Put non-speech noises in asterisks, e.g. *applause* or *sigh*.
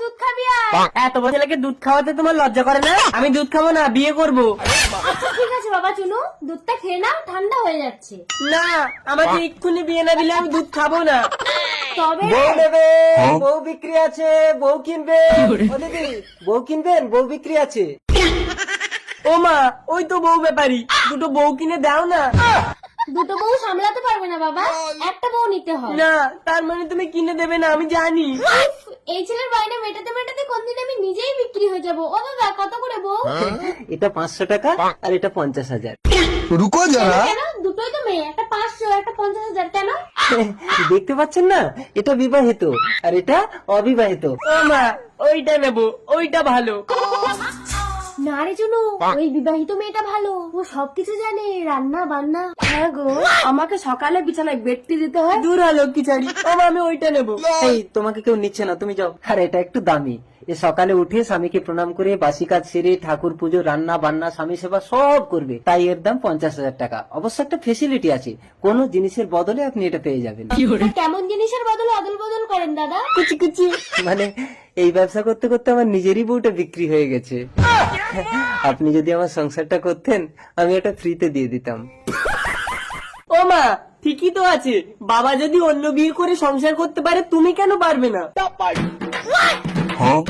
দুধ খাবি এত বড় ছেলেকে দুধ খাওয়াতে তোমার লজ্জা করে না? আমি দুধ খাব না বিয়ে করব। আচ্ছা ঠিক আছে বাবা চুনু দুধটা খেয়ে নাও ঠান্ডা হয়ে যাচ্ছে। না আমাকে এক্ষুনি বিয়ে না দিলে আমি দুধ খাব না। তবে বউ নেবে বউ বিক্রি আছে বউ কিনবে। ও দিদি বউ কিনবেন বউ বিক্রি আছে। ও মা ওই তো বউ ব্যাপারি দুটো বউ কিনে দাও না। দুটো বউ সামলাতে পারবে না বাবা। একটা বউ নিতে হয়। না তার মানে তুমি কিনে দেবে না আমি জানি। এই ছেলের বাইনা মেটাতে মেটাতে কোনদিন আমি নিজেই বিক্রি হয়ে যাব। ও দাদা কত করে বউ? হ্যাঁ? এটা পাঁচশো টাকা আর এটা পঞ্চাশ হাজার। রুকো যারা। দুটোই তো মেয়ে একটা পাঁচশো একটা পঞ্চাশ হাজার কেন? *laughs* দেখতে পাচ্ছেন না? এটা বিবাহিত আর এটা অবিবাহিত। ওইটা নেব ওইটা ভালো। না রে চুনু ওই বিবাহিত মেয়েটা ভালো। ও সবকিছু জানে রান্না বান্না। হ্যাঁ গো আমাকে সকালে বিছানায় বেডটি দিতে হয় দূর হলো কি আমি ওইটা নেব। এই তোমাকে কেউ নিচ্ছে না তুমি যাও। আর এটা একটু দামি। এ সকালে উঠে স্বামীকে প্রণাম করে বাসি কাজ সেরে ঠাকুর পুজো রান্না বান্না স্বামী সেবা সব করবে। তাই এর দাম পঞ্চাশ হাজার টাকা। অবশ্য একটা ফেসিলিটি আছে। কোনো জিনিসের বদলে আপনি এটা পেয়ে যাবেন। কেমন জিনিসের বদলে অদল বদল করেন দাদা? কুচি কুচি। মানে এই ব্যবসা করতে করতে আমার নিজেরই বউটা বিক্রি হয়ে গেছে। আপনি যদি আমার সংসারটা করতেন আমি এটা ফ্রিতে দিয়ে দিতাম। ও মা ঠিকই তো আছে। বাবা যদি অন্য বিয়ে করে সংসার করতে পারে তুমি কেন পারবে না? हाँ